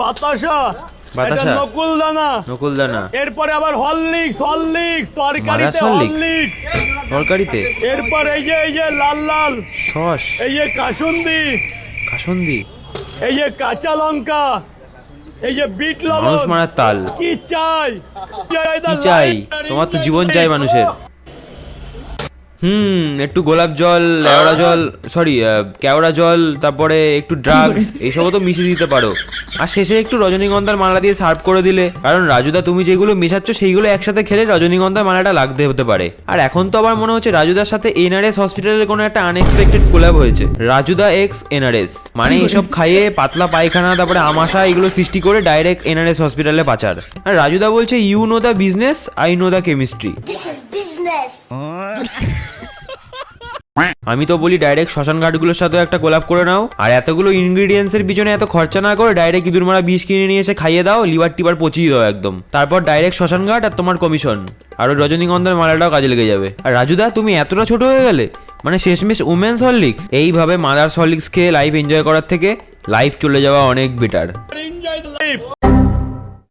বাতাসা। বাতাসা? এটা নকুল দানা এরপরে আবার হরলিক্স হরলিক্স তরকারিতে? হরলিক্স? তরকারিতে? এরপর এই যে এই যে লাল লাল। সস? এই যে কাসুন্দি। কাসন্দি? এই যে কাঁচা লঙ্কা। এই যে বিট লবণ। মানুষ মারার তাল। কি চাই? কি চাই তোমার তো জীবন চাই মানুষের। হুম একটু গোলাপ জল লেওড়া জল সরি কেওড়া জল তারপরে একটু ড্রাগস এইসবও তো মিশিয়ে দিতে পারো। আর শেষে একটু রজনীগন্ধার মালা দিয়ে সার্ভ করে দিলে। কারণ রাজুদা তুমি যেগুলো মেশাচ্ছ সেইগুলো একসাথে খেলে রজনীগন্ধার মালাটা লাগতে হতে পারে। আর এখন তো আবার মনে হচ্ছে রাজুদার সাথে এনআরএস হসপিটালের কোনো একটা আনএক্সপেক্টেড কোলাব হয়েছে। রাজুদা এক্স এনআরএস। মানে এসব খাইয়ে পাতলা পায়খানা তারপরে আমাশা এগুলো সৃষ্টি করে ডাইরেক্ট এনআরএস হসপিটালে পাচার। আর রাজুদা বলছে you know the business I know the chemistry. আমি তো বলি ডাইরেক্ট শ্মশান ঘাটগুলোর সাথে একটা গোলাপ করে নাও। আর এতগুলো ইনগ্রিডিয়েন্টস এর পিছনে এত খরচা না করে ডাইরেক্ট ইঁদুর মারা বিষ কিনে নিয়ে এসে খাইয়ে দাও লিভার টিভার পচিয়ে দাও একদম। তারপর ডাইরেক্ট শ্মশান ঘাট আর তোমার কমিশন আর ওই রজনীগন্ধার মালাটাও কাজে লেগে যাবে। আর রাজুদা, তুমি এতটা ছোট হয়ে গেলে? মানে শেষমেশ উমেন্স হরলিক্স এইভাবে মাদার্স হরলিক্স খেয়ে লাইফ এনজয় করার থেকে লাইফ চলে যাওয়া অনেক বেটার